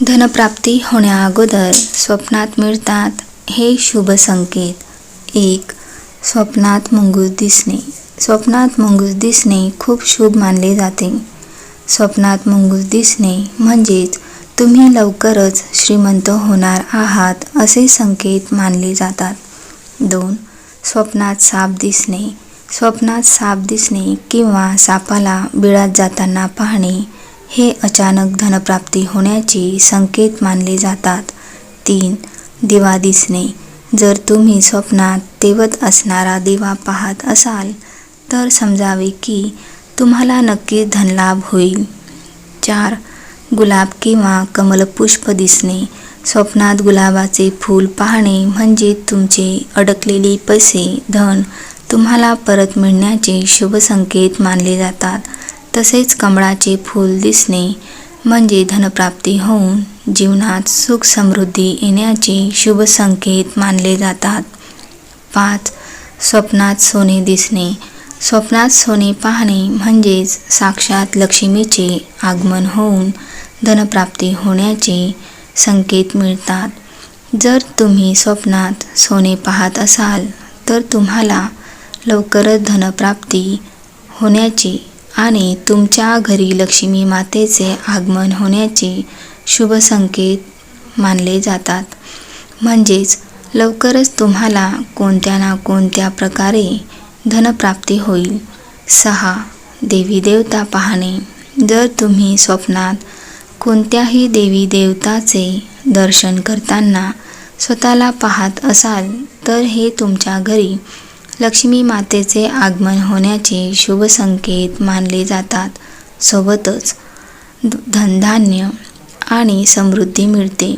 धनप्राप्ती होण्याअगोदर स्वप्नात मिळतात हे शुभ संकेत. एक स्वप्नात मुंगूस दिसणे. स्वप्नात मुंगूस दिसणे खूप शुभ मानले जाते. स्वप्नात मुंगूस दिसणे म्हणजेच तुम्ही लवकरच श्रीमंत होणार आहात असे संकेत मानले जातात. दोन स्वप्नात साप दिसणे. स्वप्नात साप दिसणे किंवा सापाला बिळात जाताना पाहणे हे अचानक धनप्राप्ती होण्याचे संकेत मानले जातात. तीन दिवा दिसणे. जर तुम्ही स्वप्नात तेवत असणारा दिवा पाहत असाल तर समजावे की तुम्हाला नक्कीच धनलाभ होईल. चार गुलाब किंवा कमलपुष्प दिसणे. स्वप्नात गुलाबाचे फूल पाहणे म्हणजे तुमचे अडकलेले पैसे धन तुम्हाला परत मिळण्याचे शुभ संकेत मानले जातात. तसेच कमळाचे फूल दिसणे म्हणजे धनप्राप्ती होऊन जीवनात सुख समृद्धी येण्याचे शुभ संकेत मानले जातात. पाच स्वप्नात सोने दिसणे. स्वप्नात सोने पाहणे म्हणजेच साक्षात लक्ष्मीचे आगमन होऊन धनप्राप्ती होण्याचे संकेत मिळतात. जर तुम्ही स्वप्नात सोने पाहत असाल तर तुम्हाला लवकरच धनप्राप्ती होण्याची आणि तुमच्या घरी लक्ष्मी मातेचे आगमन होण्याचे शुभ संकेत मानले जातात. म्हणजेच लवकरच तुम्हाला कोणत्या ना कोणत्या प्रकारे धनप्राप्ती होईल. सहा. देवी देवता पाहणे. जर तुम्ही स्वप्नात कोणत्याही देवी देवताचे दर्शन करताना स्वतःला पाहत असाल तर हे तुमच्या घरी लक्ष्मी मातेचे आगमन होण्याचे शुभ संकेत मानले जातात. सोबतच धनधान्य आणि समृद्धी मिळते.